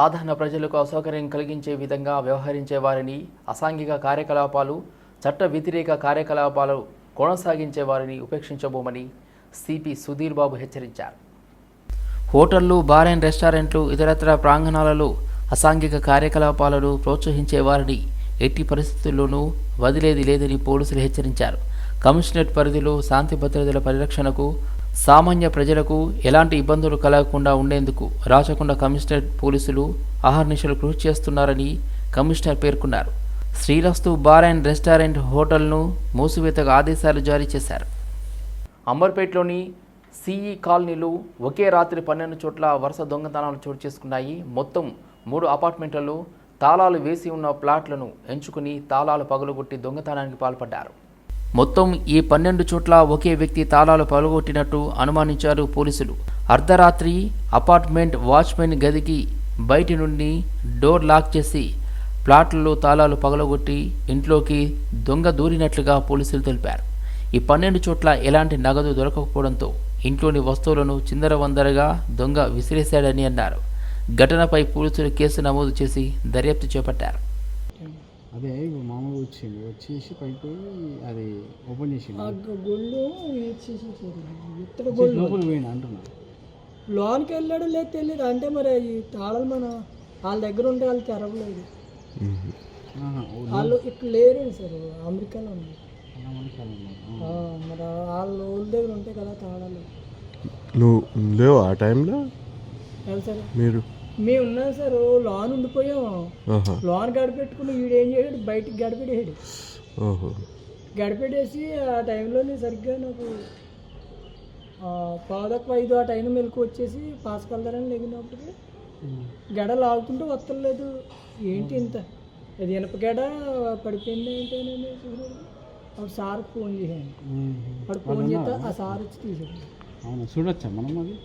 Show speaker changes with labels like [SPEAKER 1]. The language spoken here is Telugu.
[SPEAKER 1] సాధారణ ప్రజలకు అసౌకర్యం కలిగించే విధంగా వ్యవహరించే వారిని అసాంఘిక కార్యకలాపాలు చట్ట వ్యతిరేక కార్యకలాపాలు కొనసాగించే వారిని ఉపేక్షించబోమని సిపి సుధీర్ బాబు హెచ్చరించారు. హోటళ్ళు బార్ అండ్ రెస్టారెంట్లు ఇతరత్ర ప్రాంగణాలలో అసాంఘిక కార్యకలాపాలను ప్రోత్సహించే వారిని ఎట్టి పరిస్థితుల్లోనూ వదిలేది లేదని పోలీసులు హెచ్చరించారు. కమిషనరేట్ పరిధిలో శాంతి భద్రతల పరిరక్షణకు సామాన్య ప్రజలకు ఎలాంటి ఇబ్బందులు కలగకుండా ఉండేందుకు రాచకొండ కమిషనర్ పోలీసులు అహర్నిశలు కృషి చేస్తున్నారని కమిషనర్ పేర్కొన్నారు. శ్రీరస్తు బార్ అండ్ రెస్టారెంట్ హోటల్ను మూసివేతకు ఆదేశాలు జారీ చేశారు. అంబర్పేటలోని సిఈ కాలనీలు ఒకే రాత్రి పన్నెండు చోట్ల వరుస దొంగతనాలు చోటు చేసుకున్నాయి. మొత్తం మూడు అపార్ట్మెంట్లలో తాళాలు వేసి ఉన్న ప్లాట్లను ఎంచుకుని తాళాలు పగలగొట్టి దొంగతనానికి పాల్పడ్డారు. మొత్తం ఈ పన్నెండు చోట్ల ఒకే వ్యక్తి తాళాలు పగలగొట్టినట్టు అనుమానించారు పోలీసులు. అర్ధరాత్రి అపార్ట్మెంట్ వాచ్మెన్ గదికి బయటి నుండి డోర్ లాక్ చేసి ప్లాట్లలో తాళాలు పగలగొట్టి ఇంట్లోకి దొంగ దూరినట్లుగా పోలీసులు తెలిపారు. ఈ పన్నెండు చోట్ల ఎలాంటి నగదు దొరకకపోవడంతో ఇంట్లోని వస్తువులను చిందరవందరగా దొంగ విసిరేశాడని అన్నారు. ఘటనపై పోలీసులు కేసు నమోదు చేసి దర్యాప్తు చేపట్టారు.
[SPEAKER 2] అదే మామూలుగా వచ్చింది వచ్చేసి పైకి అది ఓపెన్ చేసింది
[SPEAKER 3] గుళ్ళు గుళ్ళు
[SPEAKER 2] అంటున్నా.
[SPEAKER 3] లోనికి వెళ్ళాడు లేదు తెలియదు అంటే మరి ఈ తాళాలు మన వాళ్ళ దగ్గర ఉంటే వాళ్ళు తెరవలేదు వాళ్ళు ఇక్కడ లేరు సార్ అమెరికాలో ఉంది మరి వాళ్ళ ఊళ్ళ దగ్గర ఉంటాయి కదా తాళాలు.
[SPEAKER 4] నువ్వు లేవు ఆ టైంలో? మీరు?
[SPEAKER 3] మేము ఉన్నాం సార్ లోన్ ఉండిపోయాం. లోన్ గడిపెట్టుకుని వీడు ఏం చేసాడు బయటికి గడిపెట్టేసాడు.
[SPEAKER 4] ఓహో
[SPEAKER 3] గడిపెట్టేసి ఆ టైంలోనే సరిగ్గా నాకు పాదకు ఐదు ఆ టైం మెలకు వచ్చేసి పాస్ కలదారని లేగినప్పటికి గడ లాగుతుంటే వస్తలేదు ఏంటి ఇంత? అది ఇనప గడ పడిపోయింది ఏంటి అని అప్పుడు సార్ ఫోన్ చేశాను. అప్పుడు ఫోన్ చేస్తే ఆ సార్ వచ్చి తీసాడు
[SPEAKER 2] అవునా చూడొచ్చా మనం అది?